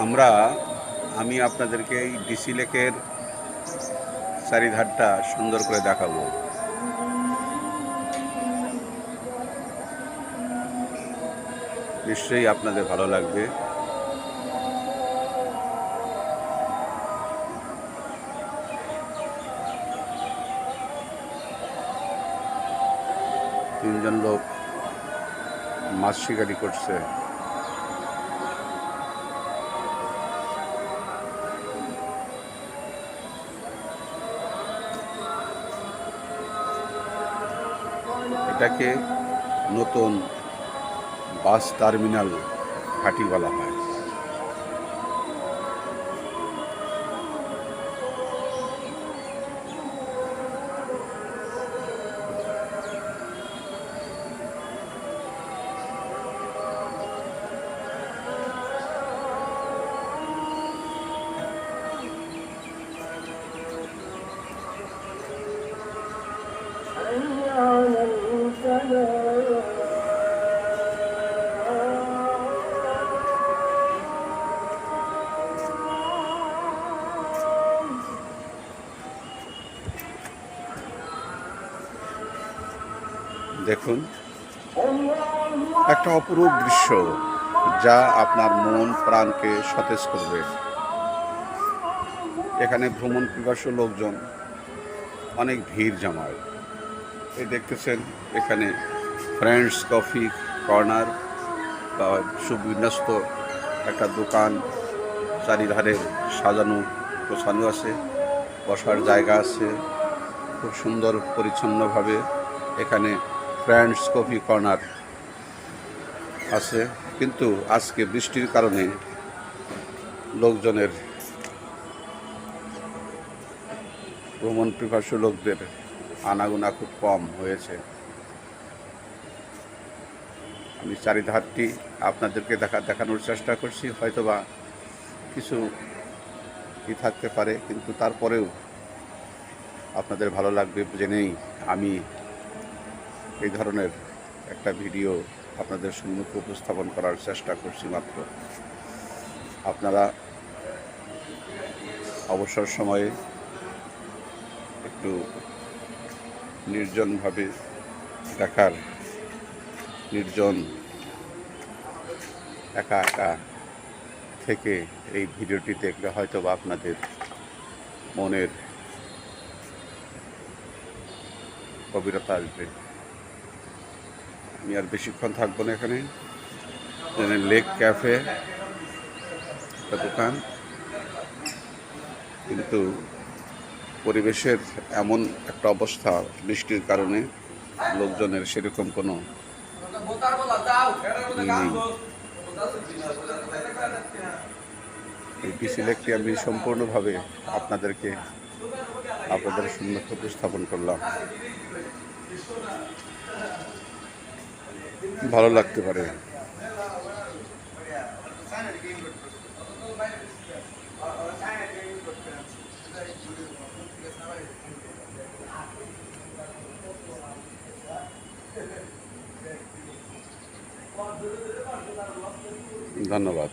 আমরা, আমি আপনাদেরকে এই ডিসি লেকের চারিধারটা সুন্দর করে দেখাবো। নিশ্চয়ই আপনাদের ভালো লাগবে। তিনজন লোক মাছ শিকারি করছে। এটাকে নতুন বাস টার্মিনাল ঘাঁটি বলা হয়। দেখুন, একটা অপরূপ দৃশ্য যা আপনার মন, প্রাণকে সতেজ করবে। এখানে ভ্রমণ পিপাসু লোকজন অনেক ভিড় জমায়। এই দেখতেছেন এখানে ফ্রেন্ডস কফি কর্নার বা সুবিন্যস্ত একটা দোকান। চারিধারে সাজানো, গোছানো আছে, বসার জায়গা আছে। খুব সুন্দর পরিচ্ছন্নভাবে এখানে ফ্রেন্ডস কফি কর্নার আছে। কিন্তু আজকে বৃষ্টির কারণে লোকজনের ভ্রমণ পিপাসু লোকদের আনাগোনা খুব কম হয়েছে। আমি চারিধারটি আপনাদেরকে দেখা, দেখানোর চেষ্টা করছি, হয়তোবা কিছু কি থাকতে পারে, কিন্তু তারপরেও আপনাদের ভালো লাগবে জেনেই আমি এই ধরনের একটা ভিডিও আপনাদের সম্মুখে উপস্থাপন করার চেষ্টা করছি মাত্র। আপনারা অবসর সময়ে একটু নির্জনভাবে দেখার, নির্জন একা একা থেকে এই ভিডিওটি দেখলে হয়তো বা আপনাদের মনের গভীরতা আসবে। আমি আর বেশিক্ষণ থাকব না এখানে লেক ক্যাফে, একটা দোকান। কিন্তু পরিবেশের এমন একটা অবস্থা, বৃষ্টির কারণে লোকজনের সেরকম কোনো এই ডিসি আমি সম্পূর্ণভাবে আপনাদেরকে, আপনাদের সম্মুখে উপস্থাপন করলাম। ভালো লাগতে পারে। ধন্যবাদ।